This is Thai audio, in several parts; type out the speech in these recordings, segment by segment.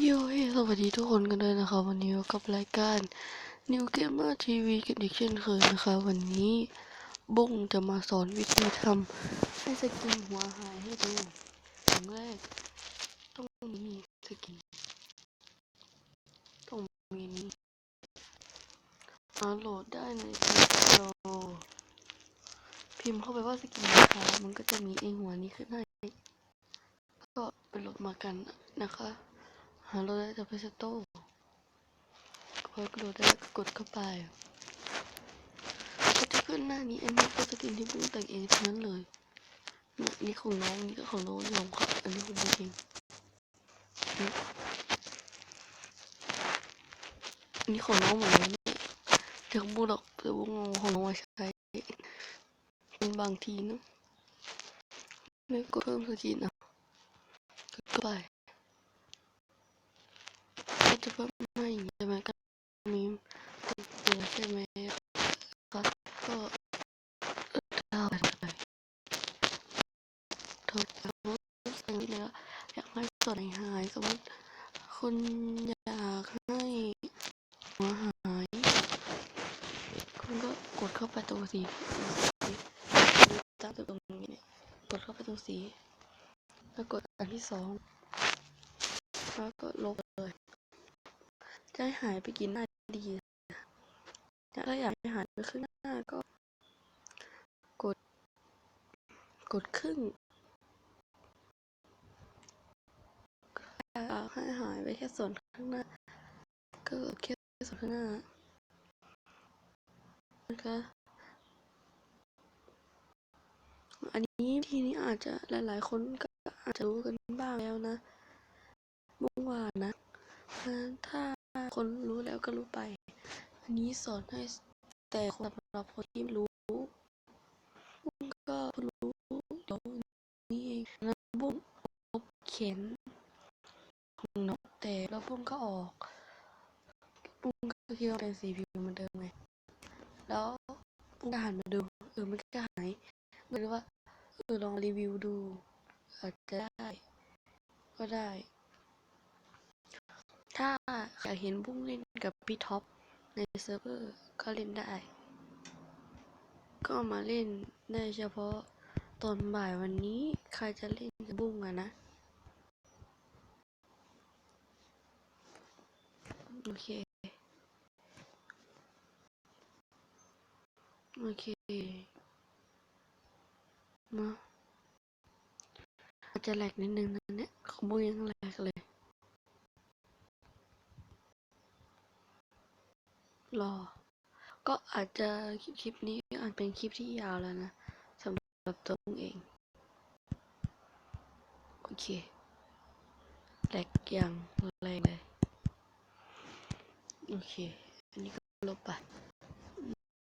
โยเฮ้สวัสดีทุกคนกันด้วยนะคะ วันนี้กับรายการ New Gamer TV กันอีกเช่นเคยนะคะ วันนี้บุ้งจะมาสอนวิธีทำให้สกินหัวหายให้ดูอย่างแรก ต้องมีสกิน ต้องมีนี้มาโหลดได้ใน Play Store พิมพ์เข้าไปว่าสกินนะคะมันก็จะมีไอหัวนี้ขึ้นให้ ก็ไปโหลดมากันนะคะ หาโหลดได้จากเพจโต้พอกโหลดได้กดเข้าไปก็จะขึ้นหน้านี้อันนี้ก็สกินที่ปุ้งแต่งเองทั้งนั้นเลยเนี่ยนี่ของน้องนี่ก็ของน้องนี่ของเขาอันนี้ของบุ้งเองนี่ของน้องเหมดเลยเนี่ยเดี๋ยวบุ้งหรอกเดี๋ยวบุ้งของน้องมาใช้เป็นบางทีนะไม่กดเพิ่มสกินอะกดเข้าไป จะเพิ่มมาอย่างนี้ใช่ไหมก็มีตัวใช่ไหมครับก็เท่าไปโทษแล้วสั่งนี้แล้วอยากให้ส่วนหายสมมติคุณอยากให้หัวหาย คุณก็กดเข้าไปตรงสีตามตรงนี้เนี่ยกดเข้าไปตรงสี แล้วกดอันที่สองแล้วก็ลบ จะให้หายไปกินหน้าดีถ้าอยากให้หายไปครึ่งหน้าก็ กด กดครึ่งอยาให้หายไปแค่ส่วนข้างหน้า ก็แค่ส่วนข้างหน้านะคะอันนี้ทีนี้อาจจะหลาย ๆ คนก็อาจจะรู้กันบ้างแล้วนะเมื่อวานนะถ้า คนรู้แล้วก็รู้ไป อันนี้สอนให้แต่สำหรับคนที่รู้ก็รู้เดี๋ยวนี้เองนะบุ้งลบเขียนของนกแต่แล้วบุ้งก็ออกบุ้งก็คิดว่าเป็นสีผิวเหมือนเดิมไงแล้วบุ้งก็หันมาดูเออมันก็หายเหมือนว่าเออลองรีวิวดูอาจจะได้ก็ได้ ถ้าอยากเห็นบุ้งเล่นกับพี่ท็อปในเซิร์ฟเวอร์ก็เล่นได้ ก็มาเล่นได้เฉพาะตอนบ่ายวันนี้ใครจะเล่นกับบุ้งอะนะ โอเค โอเค มาอาจจะแหลกนิดนึงนะเนี่ยของบุ้งยังแหลกเลย รอ ก็อาจจะคลิปคลิปนี้อาจเป็นคลิปที่ยาวแล้วนะสำหรับตัวเอง โอเคแหลกอย่างแรงเลย โอเค อันนี้ก็ลบไป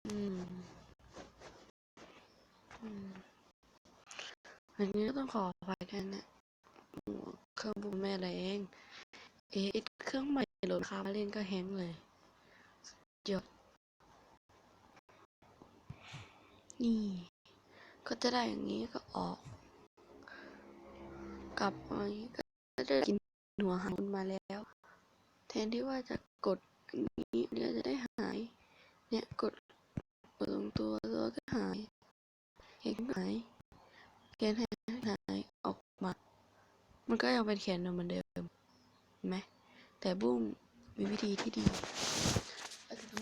อืมอืมอันนี้ก็ต้องขออภัยกันนะเครื่องบุมแม่แรงเอ๊ะเครื่องใหม่โหลดคามาเล่นก็แฮงเลย จบนี่ ก็จะได้อย่างนี้ก็ออก กลับมาอย่างนี้ก็จะกินหัวหายมาแล้ว แทนที่ว่าจะกดอย่างนี้เดี๋ยวจะได้หาย เนี่ยกดกดตรงตัวตัวก็หายเห็นหายเขียนหายหายออกมา มันก็ยังเป็นเขียนเหมือนเดิมไหมแต่บุ้งมีวิธีที่ดี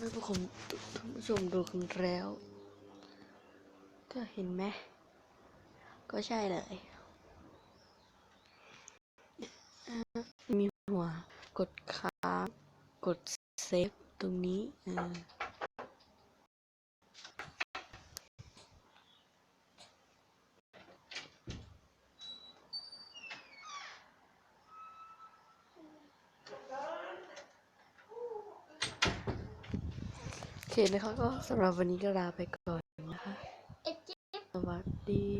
อาจจะทำให้ผู้ชมท่านผู้ชมดูกันแล้ว ก็เห็นไหมก็ใช่เลย มีหัว กดค้าง กดเซฟตรงนี้อ่า เคนะคะก็สำหรับวันนี้ก็ลาไปก่อนนะคะสวัสดีค่ะ